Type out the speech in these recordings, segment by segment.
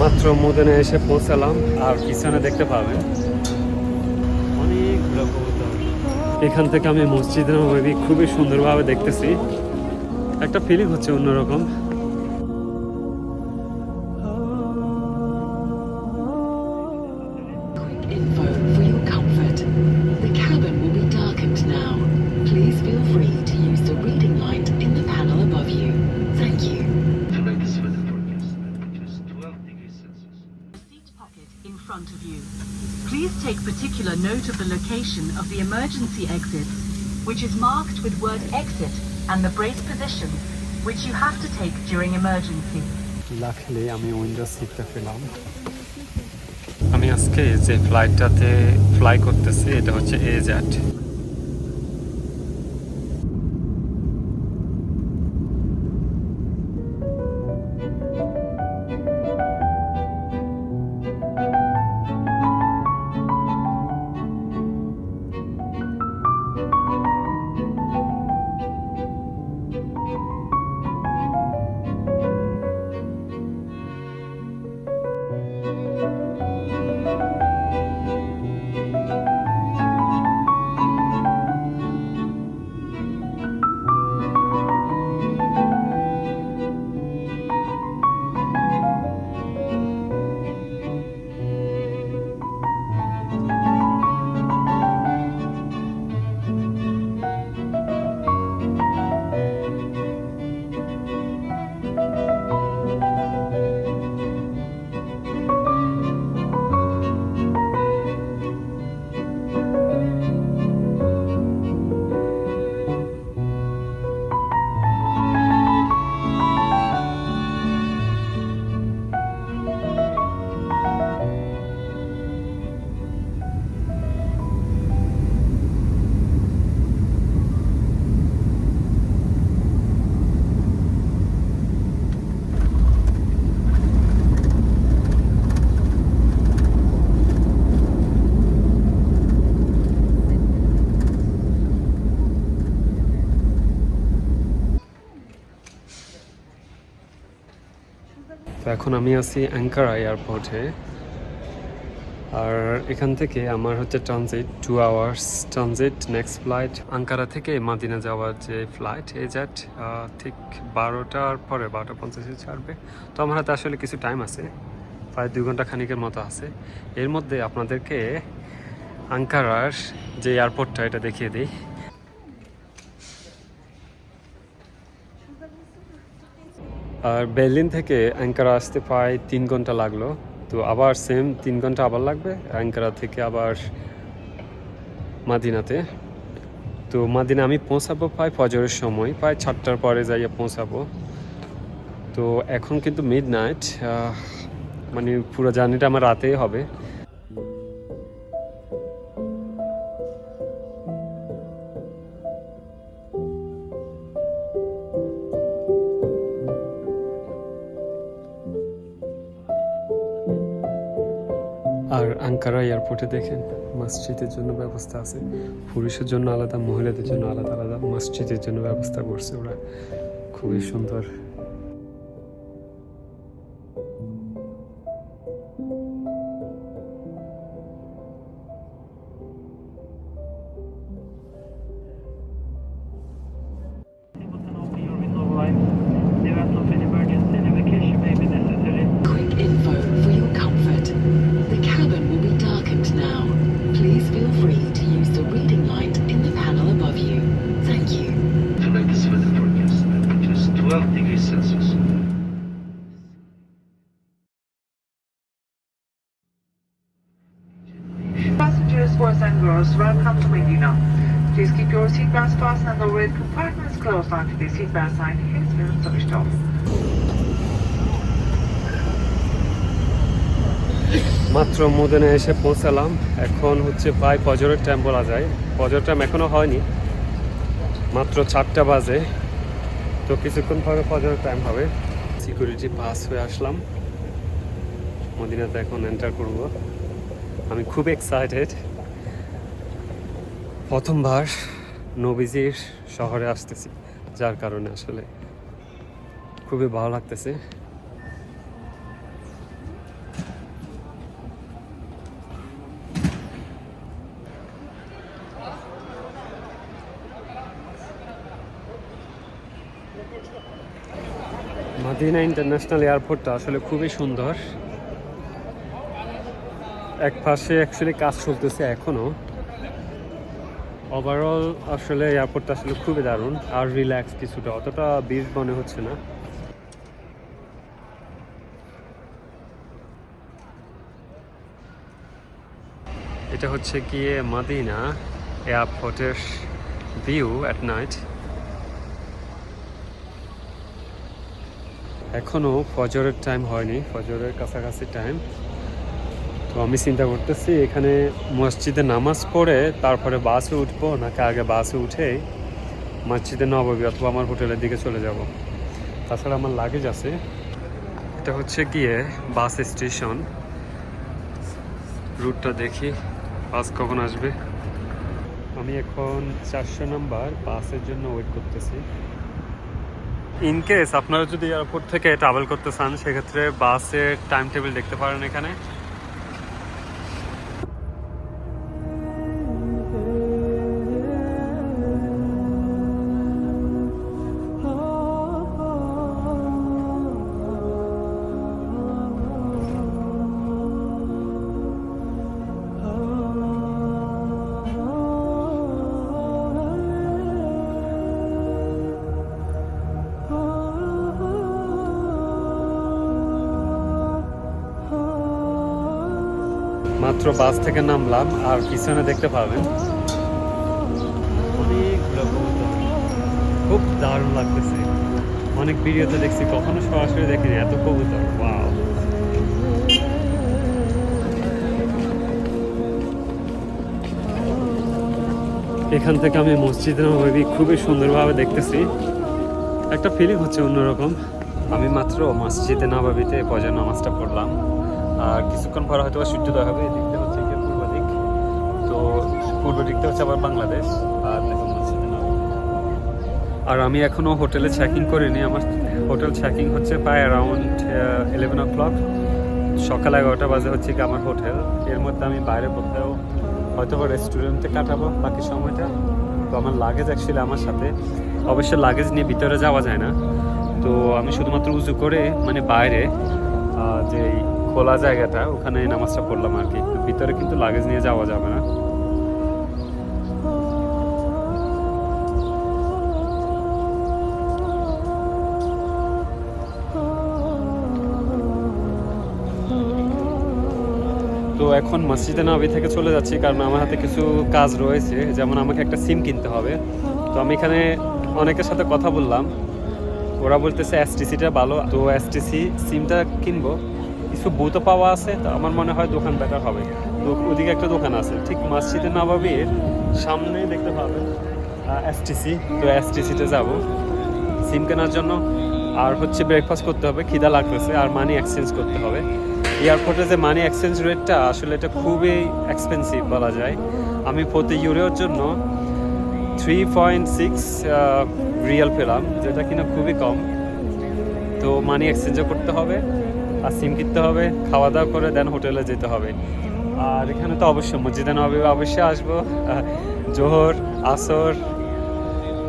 মাত্র মোদনে এসে পৌঁছালাম, আর পিছনে দেখতে পাবেন এখান থেকে আমি মসজিদ নবী খুবই সুন্দরভাবে দেখতেছি। একটা ফিলিং হচ্ছে অন্যরকম। take particular note of the location of the emergency exit, which is marked with word exit and the brace position, which you have to take during emergency. লাখলে আমি উইন্ডো সিটটা পেলাম আমি আজকে যে ফ্লাইটটাতে ফ্লাই করতেছি এটা হচ্ছে এ জ্যাট তো এখন আমি আছি অ্যাঙ্কারা এয়ারপোর্টে আর এখান থেকে আমার হচ্ছে transit two hours transit next flight Ankara থেকে মাদিনা যাওয়ার যে ফ্লাইট এই জ্যাট ঠিক বারোটার পরে, বারোটা পঞ্চাশে ছাড়বে। তো আমার হাতে আসলে কিছু টাইম আছে, প্রায় দুই ঘণ্টা খানিকের মতো আছে। এর মধ্যে আপনাদেরকে আঙ্কারার যে এয়ারপোর্টটা এটা দেখিয়ে দিই। আর বেলিন থেকে অ্যাঙ্কারা আসতে প্রায় তিন ঘণ্টা লাগল। তো আবার সেম তিন ঘণ্টা আবার লাগবে অ্যাঙ্কারা থেকে আবার মাদিনাতে। তো মাদিনা আমি পৌঁছাবো প্রায় ফজরের সময়, প্রায় চারটার পরে যাইয়া পৌঁছাবো। তো এখন কিন্তু মিড নাইট মানে পুরো জার্নিটা আমার রাতেই হবে। আঙ্কারা এয়ারপোর্টে দেখেন, মসজিদের জন্য ব্যবস্থা আছে। পুরুষের জন্য আলাদা, মহিলাদের জন্য আলাদা আলাদা মসজিদের জন্য ব্যবস্থা করছে ওরা। খুবই সুন্দর। Girls, welcome to Medina. Please keep your seatbelts fastened and overhead compartments closed until the seatbelt sign has been switched off. মাত্র মোদেনে এসে পৌঁছালাম এখন হচ্ছে প্রায় ফজরের টাইম বলা যায় ফজর টাইম এখনও হয়নি মাত্র চারটা বাজে তো কিছুক্ষণ পরে ফজরের টাইম হবে সিকিউরিটি পাস হয়ে আসলাম মদিনাতে এখন এন্টার করব আমি খুব এক্সাইটেড প্রথমবার নবীজির শহরে আসতেছি, যার কারণে আসলে খুবই ভালো লাগতেছে। মাদিনা ইন্টারন্যাশনাল এয়ারপোর্টটা আসলে খুবই সুন্দর। এক পাশে অ্যাকচুয়ালি কাজ চলতেছে এখনও ওভারঅল আসলে এয়ারপোর্টটা আসলে খুবই দারুণ আর রিল্যাক্স কিছুটা, অতটা ভিড় মনে হচ্ছে না। এটা হচ্ছে গিয়ে মাদিনা এয়ারপোর্টের ভিউ অ্যাট নাইট এখনও ফজরের টাইম হয়নি, ফজরের কাছাকাছি টাইম তো আমি চিন্তা করতেছি, এখানে মসজিদে নামাজ পড়ে তারপরে বাসে উঠবো, নাকি আগে বাসে উঠে মসজিদে নববী অথবা আমার হোটেলের দিকে চলে যাব। তাছাড়া আমার লাগেজ আছে। এটা হচ্ছে গিয়ে বাস স্টেশন। রুটটা দেখি, বাস কখন আসবে। আমি এখন চারশো নাম্বার বাসের জন্য ওয়েট করতেছি। ইন কেস আপনারা যদি এয়ারপোর্ট থেকে ট্রাভেল করতে চান, সেক্ষেত্রে বাসের টাইম টেবিল দেখতে পারেন এখানে। মাত্র বাস থেকে নামলাম, আর পিছনে দেখতে পাবেন খুব দারুণ লাগতেছে। অনেক ভিডিওতে দেখছি, কখনো সরাসরি দেখিনি, এত কবুতর ওয়াও এখান থেকে আমি মসজিদ নবী খুবই সুন্দরভাবে দেখতেছি। একটা ফিলিং হচ্ছে অন্যরকম। আমি মাত্র মসজিদে নবাবিতে পজা নামাজটা পড়লাম। কিছুক্ষণ পরে হয়তো সূর্যোদয় হবে এদিকটা হচ্ছে গিয়ে পূর্ব দিক। তো পূর্ব দিকটা হচ্ছে আবার বাংলাদেশ, আর দেখুন নববী। আর আমি এখনও হোটেলে চেকিং করিনি, আমার হোটেল চেকিং হচ্ছে প্রায় অ্যারাউন্ড ইলেভেন ও ক্লক সকাল এগারোটা বাজে হচ্ছে কি আমার হোটেল। এর মধ্যে আমি বাইরে কোথাও হয়তো বা রেস্টুরেন্টে কাটাবো বাকি সময়টা। তো আমার লাগেজ অ্যাকচুয়ালি আমার সাথে। অবশ্য লাগেজ নিয়ে ভিতরে যাওয়া যায় না। তো আমি শুধুমাত্র উজু করে মানে বাইরে যে খোলা জায়গাটা, ওখানে নামাজটা পড়লাম আর কি। ভিতরে কিন্তু লাগেজ নিয়ে যাওয়া যাবে না। তো এখন মসজিদে নবী থেকে চলে যাচ্ছি, কারণ আমার হাতে কিছু কাজ রয়েছে। যেমন আমাকে একটা সিম কিনতে হবে। তো আমি এখানে অনেকের সাথে কথা বললাম। ওরা বলতেছে এসটিসিটা ভালো। তো এসটিসি সিমটা কিনবো। কিছু বুথও পাওয়া আছে, তো আমার মনে হয় দোকান বেটার হবে। ওদিকে একটা দোকান আছে, ঠিক মসজিদে নবাবির সামনে দেখতে পাবেন এসটিসি তো এসটিসিতে যাব। সিম কেনার জন্য। আর হচ্ছে ব্রেকফাস্ট করতে হবে, খিদা লাগতেছে, আর মানি এক্সচেঞ্জ করতে হবে। এয়ারপোর্টে যে মানি এক্সচেঞ্জ রেটটা আসলে এটা খুবই এক্সপেন্সিভ বলা যায়। আমি প্রতি ইউরোর জন্য থ্রি পয়েন্ট সিক্স রিয়াল পেলাম, যেটা কিনা খুবই কম। তো মানি এক্সচেঞ্জও করতে হবে। আর সিম কিনতে হবে খাওয়া দাওয়া করে দেন হোটেলে যেতে হবে। আর এখানে তো অবশ্যই মসজিদে নবী অবশ্যই আসব জোহর, আসর।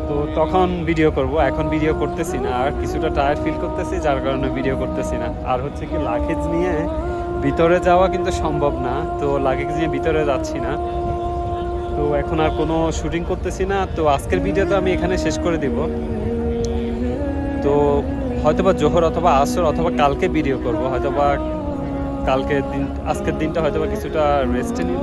তো তখন ভিডিও করব, এখন ভিডিও করতেছি না, আর কিছুটা টায়ার ফিল করতেছি, যার কারণে ভিডিও করতেছি না। আর হচ্ছে কি লাগেজ নিয়ে ভিতরে যাওয়া কিন্তু সম্ভব না, তো লাগেজ নিয়ে ভিতরে যাচ্ছি না। তো এখন আর কোনো শুটিং করতেছি না, তো আজকের ভিডিও তো আমি এখানে শেষ করে দিব। তো হয়তোবা জোহর অথবা আসর অথবা কালকে ভিডিও করব, হয়তোবা কালকে দিন আজকের দিনটা হয়তোবা কিছুটা রেস্টে নিব।